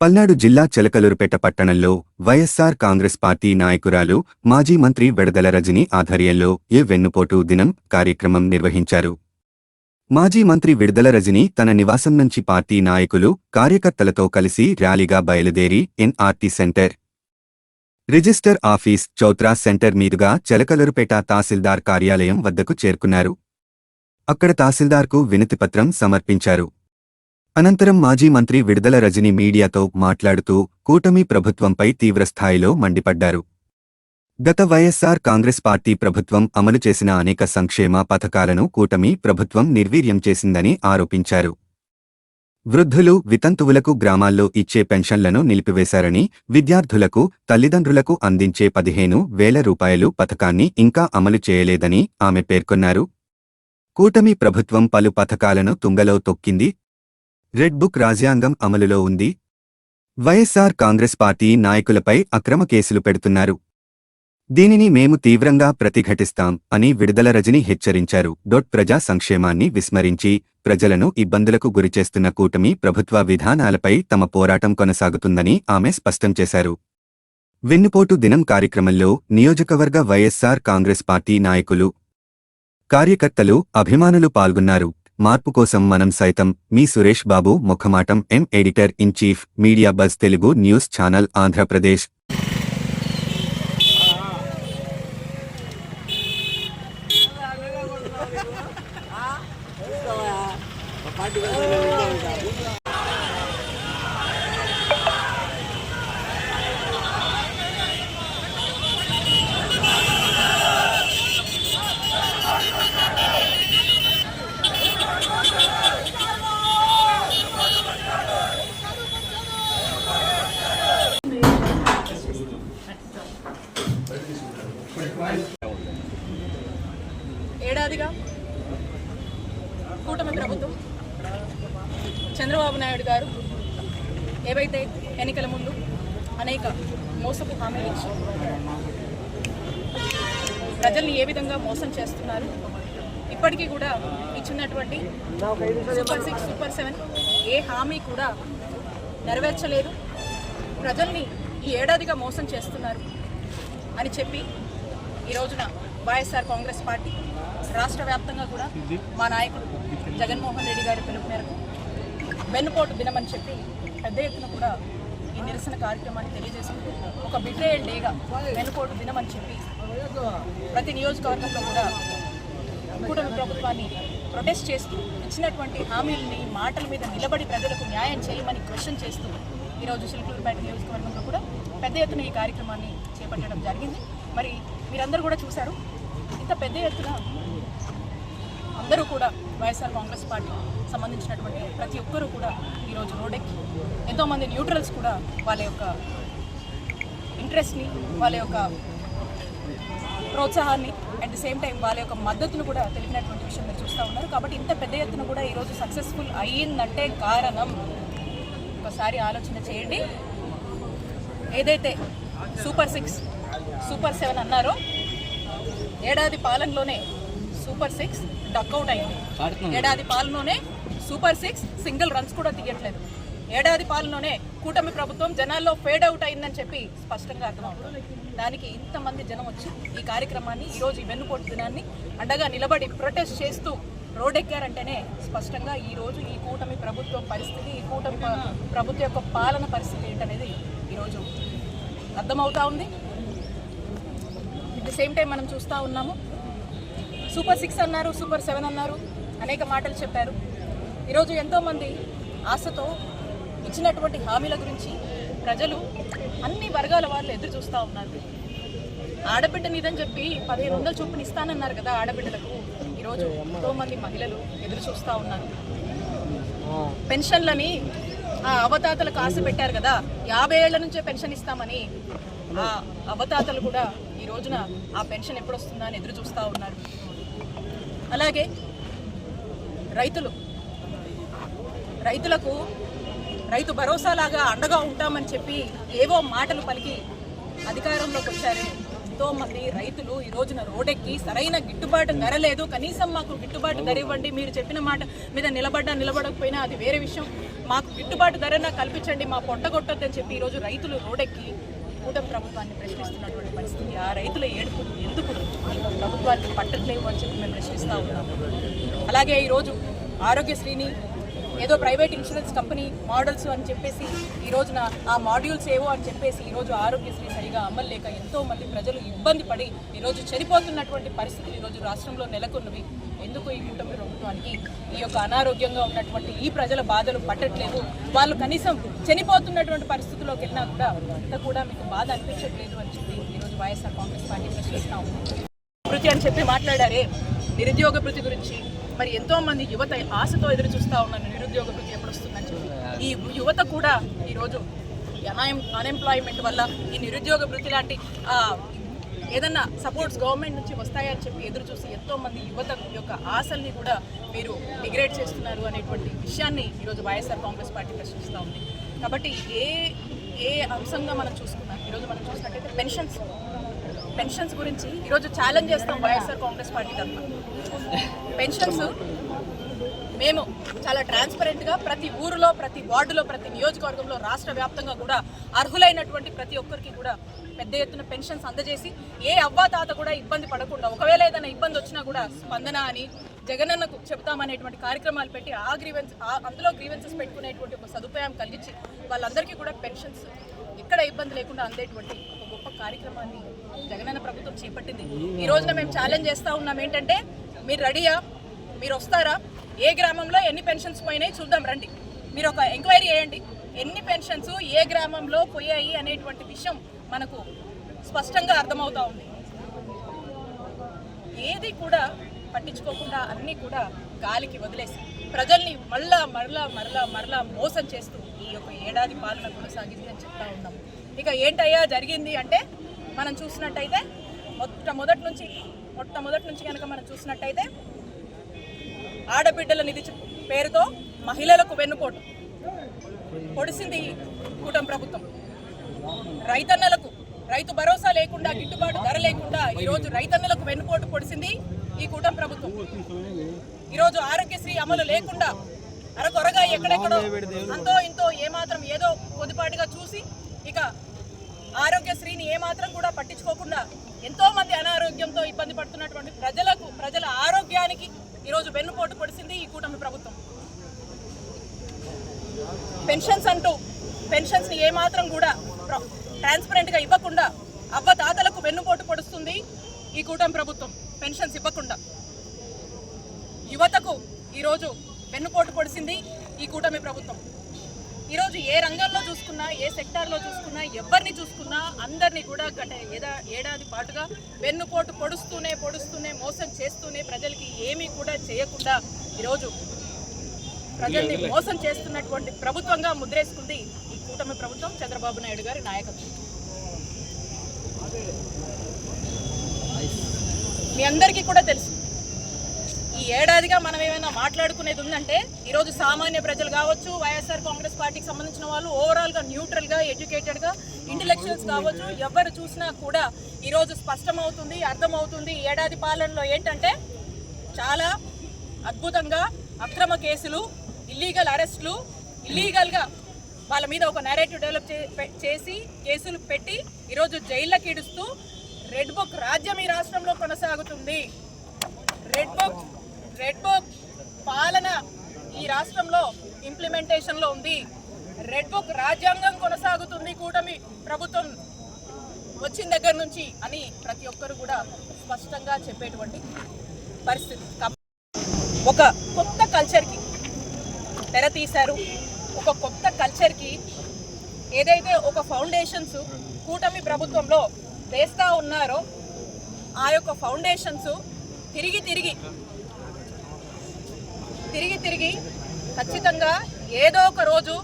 పల్నాడు జిల్లా చిలకలూరుపేట పట్టణంలో వైఎస్సార్ కాంగ్రెస్ పార్టీ నాయకురాలు మాజీ మంత్రి విడదల రజని ఆధ్వర్యంలో ఏ వెన్నుపోటు దినం కార్యక్రమం నిర్వహించారు. మాజీ మంత్రి విడుదల రజని తన నివాసం నుంచి పార్టీ నాయకులు కార్యకర్తలతో కలిసి ర్యాలీగా బయలుదేరి NRT centre. Register office Chowtra centre మీదుగా చెలకలూరుపేట తహసీల్దార్ కార్యాలయం వద్దకు చేరుకున్నారు. అక్కడ తహసీల్దార్కు వినతిపత్రం సమర్పించారు. అనంతరం మాజీ మంత్రి విడుదల రజని మీడియాతో మాట్లాడుతూ కూటమి ప్రభుత్వంపై తీవ్రస్థాయిలో మండిపడ్డారు. గత వైఎస్సార్ కాంగ్రెస్ పార్టీ ప్రభుత్వం అమలు చేసిన అనేక సంక్షేమ పథకాలను కూటమి ప్రభుత్వం నిర్వీర్యం చేసిందని ఆరోపించారు. వృద్ధులు వితంతువులకు గ్రామాల్లో ఇచ్చే పెన్షన్లను నిలిపివేశారని విద్యార్థులకు తల్లిదండ్రులకు అందించే పదిహేను వేల రూపాయలు పథకాన్ని ఇంకా అమలు చేయలేదని ఆమె పేర్కొన్నారు. కూటమి ప్రభుత్వం పలు పథకాలను తుంగలో తొక్కింది రెడ్ బుక్ రాజ్యాంగం అమలులో ఉంది. వైఎస్ఆర్ కాంగ్రెస్ పార్టీ నాయకులపై అక్రమ కేసులు పెడుతున్నారు. దీనిని మేము తీవ్రంగా ప్రతిఘటిస్తాం అని విడుదల రజని హెచ్చరించారు. డొట్ ప్రజా సంక్షేమాన్ని విస్మరించి ప్రజలను ఇబ్బందులకు గురిచేస్తున్న కూటమి ప్రభుత్వ విధానాలపై తమ పోరాటం కొనసాగుతుందని ఆమె స్పష్టం చేశారు. వెన్నుపోటు దినం కార్యక్రమంలో నియోజకవర్గ వైఎస్సార్ కాంగ్రెస్ పార్టీ నాయకులు కార్యకర్తలు అభిమానులు పాల్గొన్నారు. మార్పు కోసం మనం సైతం మీ సురేష్ బాబు ముఖమాటం M editor in chief media buzz Telugu news channel Andhra Pradesh ఏడాదిగా కూటమి ప్రభుత్వం చంద్రబాబు నాయుడు గారు ఏవైతే ఎన్నికల ముందు అనేక మోసపు హామీలు ఇచ్చి ప్రజల్ని ఏ విధంగా మోసం చేస్తున్నారు? ఇప్పటికీ కూడా ఇచ్చినటువంటి సూపర్ సిక్స్ సూపర్ సెవెన్ ఏ హామీ కూడా నెరవేర్చలేదు. ప్రజల్ని ఈ ఏడాదిగా మోసం చేస్తున్నారు అని చెప్పి ఈ రోజున వైఎస్ఆర్ కాంగ్రెస్ పార్టీ రాష్ట్ర వ్యాప్తంగా కూడా మా నాయకుడు జగన్మోహన్ రెడ్డి గారి పిలుపు మేరకు వెన్నుపోటు దినమని చెప్పి పెద్ద ఎత్తున కూడా ఈ నిరసన కార్యక్రమాన్ని తెలియజేసుకుంటూ ఒక బిట్రేయల్ డేగా వెన్నుపోటు దినం అని చెప్పి ప్రతి నియోజకవర్గంలో కూడా కూటమి ప్రభుత్వాన్ని ప్రొటెస్ట్ చేస్తూ ఇచ్చినటువంటి హామీలని మాటల మీద నిలబడి ప్రజలకు న్యాయం చేయమని క్వశ్చన్ చేస్తూ ఈరోజు సిల్కూరుపేట నియోజకవర్గంలో కూడా పెద్ద ఎత్తున ఈ కార్యక్రమాన్ని చేపట్టడం జరిగింది. మరి మీరందరూ కూడా చూశారు ఇంత పెద్ద ఎత్తున అందరూ కూడా వైఎస్ఆర్ కాంగ్రెస్ పార్టీ సంబంధించినటువంటి ప్రతి ఒక్కరూ కూడా ఈరోజు రోడ్డెక్కి ఎంతోమంది న్యూట్రల్స్ కూడా వాళ్ళ యొక్క ఇంట్రెస్ట్ని వాళ్ళ యొక్క ప్రోత్సాహాన్ని అట్ ది సేమ్ టైం వాళ్ళ యొక్క మద్దతును కూడా తెలిపినటువంటి విషయం మీరు చూస్తూ ఉన్నారు. కాబట్టి ఇంత పెద్ద ఎత్తున కూడా ఈరోజు సక్సెస్ఫుల్ అయ్యిందంటే కారణం. ఒకసారి ఆలోచన చేయండి. ఏదైతే సూపర్ సిక్స్ సూపర్ సెవెన్ అన్నారో ఏడాది పాలనలోనే సూపర్ సిక్స్ డక్అవుట్ అయింది. ఏడాది పాలనలోనే సూపర్ సిక్స్ సింగిల్ రన్స్ కూడా తీయట్లేదు ఏడాది పాలనలోనే కూటమి ప్రభుత్వం జనాల్లో ఫేడ్ అవుట్ అయిందని చెప్పి స్పష్టంగా అర్థమవుతుంది. దానికి ఇంతమంది జనం వచ్చి ఈ కార్యక్రమాన్ని ఈరోజు ఈ వెన్నుపోటు దినాన్ని అండగా నిలబడి ప్రొటెస్ట్ చేస్తూ రోడ్డెక్కారంటేనే స్పష్టంగా ఈ రోజు ఈ కూటమి ప్రభుత్వం పరిస్థితి ఈ కూటమి ప్రభుత్వం యొక్క పాలన పరిస్థితి ఏంటనేది ఈరోజు అర్థమవుతా ఉంది. అట్ ది సేమ్ టైం మనం చూస్తూ ఉన్నాము సూపర్ సిక్స్ అన్నారు సూపర్ సెవెన్ అన్నారు అనేక మాటలు చెప్పారు. ఈరోజు ఎంతోమంది ఆశతో ఇచ్చినటువంటి హామీల గురించి ప్రజలు అన్ని వర్గాల వాళ్ళు ఎదురు చూస్తూ ఉన్నారు. ఆడబిడ్డ నిదని చెప్పి పదిహేను వందల చొప్పున ఇస్తానన్నారు కదా ఆడబిడ్డలకు. ఈరోజు ఎంతో మంది మహిళలు ఎదురు చూస్తూ ఉన్నారు. పెన్షన్లని ఆ అవతాతలకు ఆశ పెట్టారు కదా యాభై ఏళ్ళ నుంచే పెన్షన్ ఇస్తామని ఆ అవతాతలు కూడా ఈ రోజున ఆ పెన్షన్ ఎప్పుడు వస్తుందా అని ఎదురు చూస్తూ ఉన్నారు. అలాగే రైతులు. రైతులకు రైతు భరోసాలాగా అండగా ఉంటామని చెప్పి ఏవో మాటలు పలికి అధికారంలోకి వచ్చారు. ఎంతో మంది రైతులు ఈ రోజున రోడ్డెక్కి సరైన గిట్టుబాటు ధర లేదు. కనీసం మాకు గిట్టుబాటు ధర ఇవ్వండి. మీరు చెప్పిన మాట మీద నిలబడ్డా నిలబడకపోయినా అది వేరే విషయం. మాకు గిట్టుబాటు ధరన కల్పించండి. మా పొట్టగొట్టొద్దని చెప్పి ఈరోజు రైతులు రోడెక్కి కూటమి ప్రభుత్వాన్ని ప్రశ్నిస్తున్నటువంటి పరిస్థితి. ఆ రైతుల ఏడుపు ఎందుకు ప్రభుత్వాన్ని పట్టట్లేవు అని చెప్పి మేము ప్రశ్నిస్తూ ఉన్నాము. అలాగే ఈరోజు ఆరోగ్యశ్రీని ఏదో ప్రైవేట్ ఇన్సూరెన్స్ కంపెనీ మోడల్స్ అని చెప్పేసి ఈ రోజున ఆ మాడ్యూల్స్ ఏవో అని చెప్పేసి ఈరోజు ఆరోగ్యశ్రీ సరిగా అమలు లేక ఎంతో మంది ప్రజలు ఇబ్బంది పడి ఈరోజు చనిపోతున్నటువంటి పరిస్థితులు ఈ రోజు రాష్ట్రంలో నెలకొన్నవి. ఎందుకు ఈ కూటమి ప్రభుత్వానికి ఈ యొక్క అనారోగ్యంగా ఉన్నటువంటి ఈ ప్రజల బాధలు పట్టట్లేదు? వాళ్ళు కనీసం చనిపోతున్నటువంటి పరిస్థితుల్లోకి వెళ్ళినా కూడా అంత కూడా మీకు బాధ అనిపించట్లేదు అని చెప్పి ఈరోజు వైఎస్ఆర్ కాంగ్రెస్ పార్టీ ప్రశ్నిస్తా ఉంది. అని చెప్పి మాట్లాడారే. నిరుద్యోగ వృత్తి గురించి మరి ఎంతో మంది యువత ఆశతో ఎదురు చూస్తూ ఉన్నారు నిరుద్యోగ వృత్తి ఎప్పుడు వస్తుందని చెప్పి ఈ యువత కూడా ఈరోజు అన్ఎంప్లాయ్మెంట్ వల్ల ఈ నిరుద్యోగ వృత్తి లాంటి ఏదన్నా సపోర్ట్స్ గవర్నమెంట్ నుంచి వస్తాయని చెప్పి ఎదురు చూసి ఎంతో మంది యువత యొక్క ఆశల్ని కూడా మీరు డిగ్రేడ్ చేస్తున్నారు అనేటువంటి విషయాన్ని ఈరోజు వైఎస్ఆర్ కాంగ్రెస్ పార్టీ ప్రశ్నిస్తూ ఉంది. కాబట్టి ఏ ఏ అంశంగా మనం చూసుకున్నాం? ఈరోజు మనం చూసినట్టయితే పెన్షన్స్. పెన్షన్స్ గురించి ఈరోజు ఛాలెంజ్ చేస్తాం వైఎస్ఆర్ కాంగ్రెస్ పార్టీ తరఫున. పెన్షన్స్ మేము చాలా ట్రాన్స్పరెంట్గా ప్రతి ఊరిలో ప్రతి వార్డులో ప్రతి నియోజకవర్గంలో రాష్ట్ర వ్యాప్తంగా కూడా అర్హులైనటువంటి ప్రతి ఒక్కరికి కూడా పెద్ద ఎత్తున పెన్షన్స్ అందజేసి ఏ అవ్వాతాత కూడా ఇబ్బంది పడకుండా ఒకవేళ ఏదైనా ఇబ్బంది వచ్చినా కూడా స్పందన అని జగనన్నకు చెప్తామనేటువంటి కార్యక్రమాలు పెట్టి ఆ గ్రీవెన్స్ అందులో గ్రీవెన్సెస్ పెట్టుకునేటువంటి ఒక సదుపాయం కలిగించి వాళ్ళందరికీ కూడా పెన్షన్స్ ఎక్కడ ఇబ్బంది లేకుండా అందేటువంటి గొప్ప కార్యక్రమాన్ని జగనన్న ప్రభుత్వం చేపట్టింది. ఈ రోజున మేము ఛాలెంజ్ చేస్తా ఉన్నాం ఏంటంటే మీరు రెడీయా? మీరు వస్తారా? ఏ గ్రామంలో ఎన్ని పెన్షన్స్ పోయినాయి? చూద్దాం రండి. మీరు ఒక ఎంక్వైరీ చేయండి. ఎన్ని పెన్షన్స్ ఏ గ్రామంలో పోయాయి అనేటువంటి విషయం మనకు స్పష్టంగా అర్థమవుతా ఉంది. ఏది కూడా పట్టించుకోకుండా అన్నీ కూడా గాలికి వదిలేసి ప్రజల్ని మళ్ళా మరలా మరలా మరలా మోసం చేస్తూ ఈ యొక్క ఏడాది పాలన కొనసాగింది అని చెప్తా ఉన్నాం. ఇక ఏంటయ్యా జరిగింది అంటే మనం చూసినట్టయితే మొట్టమొదటి నుంచి మొట్టమొదటి నుంచి కనుక మనం చూసినట్టయితే ఆడబిడ్డల నిధి పేరుతో మహిళలకు వెన్నుపోటు పొడిసింది కూటమి ప్రభుత్వం. రైతన్నలకు రైతు భరోసా లేకుండా గిట్టుబాటు ధర లేకుండా ఈరోజు రైతన్నలకు వెన్నుపోటు పొడిసింది ఈ కూటమి ప్రభుత్వం. ఈరోజు ఆరోగ్యశ్రీ అమలు లేకుండా అరకొరగా ఎక్కడెక్కడో అంతో ఇంతో ఏమాత్రం ఏదో కొద్దిపాటిగా చూసి ఇక ఆరోగ్యశ్రీని ఏమాత్రం కూడా పట్టించుకోకుండా ఎంతో మంది అనారోగ్యంతో ఇబ్బంది పడుతున్నటువంటి ప్రజలకు ప్రజల ఆరోగ్యానికి ఈరోజు వెన్నుపోటు పొడిసింది ఈ కూటమి ప్రభుత్వం. పెన్షన్స్ అంటూ పెన్షన్స్ని ఏమాత్రం కూడా ట్రాన్స్పరెంట్గా ఇవ్వకుండా అవ్వ తాతలకు వెన్నుపోటు పొడుస్తుంది ఈ కూటమి ప్రభుత్వం పెన్షన్స్ ఇవ్వకుండా. యువతకు ఈరోజు వెన్నుపోటు పొడిసింది ఈ కూటమి ప్రభుత్వం. ఈరోజు ఏ రంగంలో చూసుకున్నా ఏ సెక్టార్లో చూసుకున్నా ఎవరిని చూసుకున్నా అందరినీ కూడా గత ఏదా ఏడాది పాటుగా వెన్నుపోటు పొడుస్తూనే పొడుస్తూనే మోసం చేస్తూనే ప్రజలకి ఏమీ కూడా చేయకుండా ఈరోజు ప్రజల్ని మోసం చేస్తున్నటువంటి ప్రభుత్వంగా ముద్రేసుకుంది ఈ కూటమి ప్రభుత్వం చంద్రబాబు నాయుడు గారి నాయకత్వం. మీ అందరికీ కూడా తెలుసు. ఏడాదిగా మనం ఏమైనా మాట్లాడుకునేది ఉందంటే ఈరోజు సామాన్య ప్రజలు కావచ్చు వైఎస్ఆర్ కాంగ్రెస్ పార్టీకి సంబంధించిన వాళ్ళు ఓవరాల్గా న్యూట్రల్గా ఎడ్యుకేటెడ్గా ఇంటలెక్చువల్స్ కావచ్చు ఎవరు చూసినా కూడా ఈరోజు స్పష్టమవుతుంది అర్థమవుతుంది ఏడాది పాలనలో ఏంటంటే చాలా అద్భుతంగా అక్రమ కేసులు ఇల్లీగల్ అరెస్టులు ఇల్లీగల్గా వాళ్ళ మీద ఒక నెరేటివ్ డెవలప్ చే- చేసి కేసులు పెట్టి ఈరోజు జైళ్ళకి ఇడుస్తూ రెడ్ బుక్ రాజ్యం ఈ రాష్ట్రంలో కొనసాగుతుంది. రెడ్ బుక్ రెడ్ బుక్ పాలన ఈ రాష్ట్రంలో ఇంప్లిమెంటేషన్లో ఉంది. రెడ్ బుక్ రాజ్యాంగం కొనసాగుతుంది కూటమి ప్రభుత్వం వచ్చిన దగ్గర నుంచి అని ప్రతి ఒక్కరు కూడా స్పష్టంగా చెప్పేటువంటి పరిస్థితి. ఒక కొత్త కల్చర్కి తెర తీశారు. ఒక కొత్త కల్చర్కి ఏదైతే ఒక ఫౌండేషన్స్ కూటమి ప్రభుత్వంలో వేస్తూ ఉన్నారో ఆ యొక్క ఫౌండేషన్స్ తిరిగి తిరిగి తిరిగి తిరిగి ఖచ్చితంగా ఏదో ఒక రోజు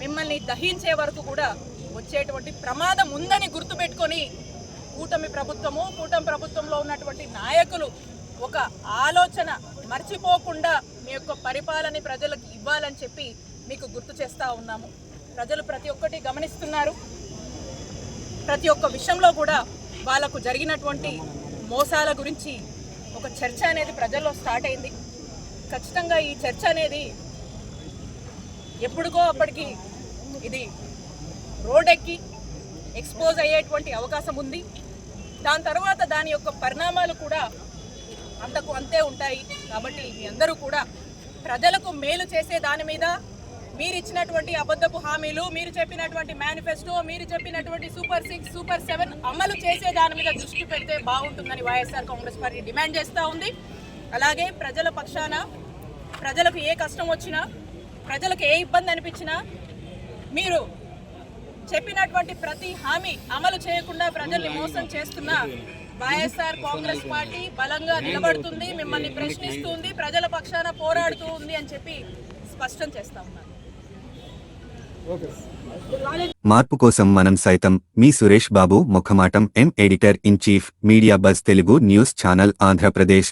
మిమ్మల్ని దహించే వరకు కూడా వచ్చేటువంటి ప్రమాదం ఉందని గుర్తుపెట్టుకొని కూటమి ప్రభుత్వము కూటమి ప్రభుత్వంలో ఉన్నటువంటి నాయకులు ఒక ఆలోచన మర్చిపోకుండా మీ యొక్క పరిపాలన ప్రజలకు ఇవ్వాలని చెప్పి మీకు గుర్తు చేస్తూ ఉన్నాము. ప్రజలు ప్రతి ఒక్కటి గమనిస్తున్నారు. ప్రతి ఒక్క విషయంలో కూడా వాళ్ళకు జరిగినటువంటి మోసాల గురించి ఒక చర్చ అనేది ప్రజల్లో స్టార్ట్ అయింది. ఖచ్చితంగా ఈ చర్చ అనేది ఎప్పుడుకో అప్పటికి ఇది రోడ్డెక్కి ఎక్స్పోజ్ అయ్యేటువంటి అవకాశం ఉంది. దాని తర్వాత దాని యొక్క పరిణామాలు కూడా అంతకు అంతే ఉంటాయి. కాబట్టి మీ అందరూ కూడా ప్రజలకు మేలు చేసే దాని మీద మీరు ఇచ్చినటువంటి అబద్ధపు హామీలు మీరు చెప్పినటువంటి మేనిఫెస్టో మీరు చెప్పినటువంటి సూపర్ సిక్స్ సూపర్ సెవెన్ అమలు చేసే దాని మీద దృష్టి పెడితే బాగుంటుందని వైఎస్ఆర్ కాంగ్రెస్ పార్టీ డిమాండ్ చేస్తూ ఉంది. అలాగే ప్రజల పక్షాన ప్రజలకు ఏ కష్టం వచ్చినా ప్రజలకు ఏ ఇబ్బంది అనిపించినా మీరు చెప్పినటువంటి ప్రతి హామీ అమలు చేయకుండా ప్రజల్ని మోసం చేస్తున్న వైఎస్ఆర్ కాంగ్రెస్ పార్టీ బలంగా నిలబడుతుంది మిమ్మల్ని ప్రశ్నిస్తుంది ప్రజల పక్షాన పోరాడుతూ ఉంది అని చెప్పి స్పష్టం చేస్తా ఉన్నారు. మార్పు కోసం మనం సైతం మీ సురేష్ బాబు ముఖమాటం M editor in chief media buzz Telugu news channel Andhra Pradesh